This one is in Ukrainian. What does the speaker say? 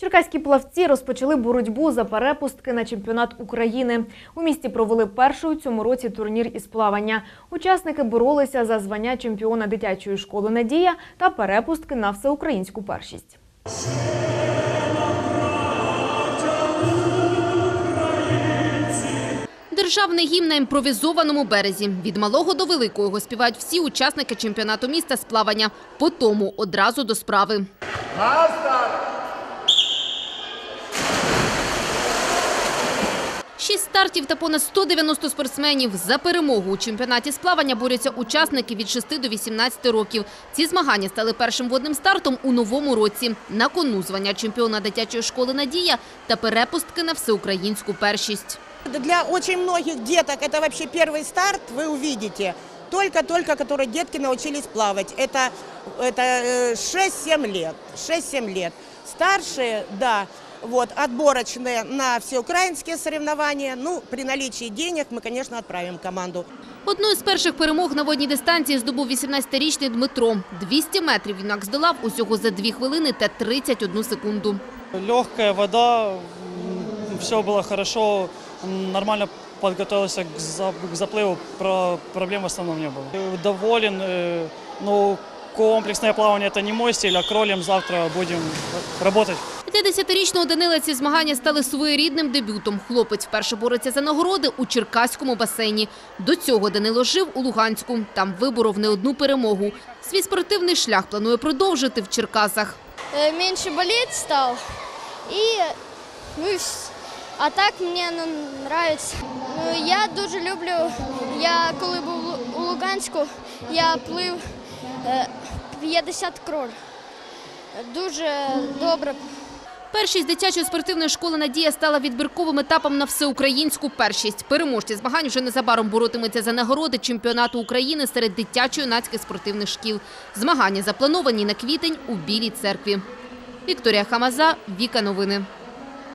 Черкаські плавці розпочали боротьбу за перепустки на чемпіонат України. У місті провели перший у цьому році турнір із плавання. Учасники боролися за звання чемпіона дитячої школи Надія та перепустки на всеукраїнську першість. Державний гімн на імпровізованому березі. Від малого до великого його співають всі учасники чемпіонату міста з плавання. По тому одразу до справи. Шість стартів та понад 190 спортсменів. За перемогу у чемпіонаті з плавання борються учасники від 6 до 18 років. Ці змагання стали першим водним стартом у новому році. На кону звання чемпіона дитячої школи «Надія» та перепустки на всеукраїнську першість. Для очень многих деток это вообще первый старт, вы увидите. Только-только, которые детки научились плавать. Это, это э, 6-7 лет. 6-7 лет. Старшие, да, вот, отборочные на всеукраинские соревнования. Ну, при наличии денег мы, конечно, отправим команду. Одну з перших перемог на водній дистанції здобув 18-річний Дмитро. 200 метрів юнак здолав усього за 2 хвилини та 31 секунду. Легкая вода, все было хорошо, м, нормально подготовился к за- к заплыву, про проблем в основном не было. Э, Доволен, э, но комплексное плавание это не мой стиль, а кролем завтра будем работать. 50-річного Данила ці змагання стали своєрідним дебютом. Хлопець вперше бореться за нагороди у Черкаському басейні. До цього Данило жив у Луганську. Там виборов не одну перемогу. Свій спортивний шлях планує продовжити в Черкасах. э, меньше болеть стал. И, ну, а так мне ну, нравится. Ну, я дуже люблю, я коли був у Луганську, я плив е, 50 кроль. Дуже добре. Першість дитячої спортивної школи «Надія» стала відбірковим етапом на всеукраїнську першість. Переможці змагань вже незабаром боротимуться за нагороди чемпіонату України серед дитячо-юнацьких спортивних шкіл. Змагання заплановані на квітень у Білій церкві. Вікторія Хамаза, Віка Новини.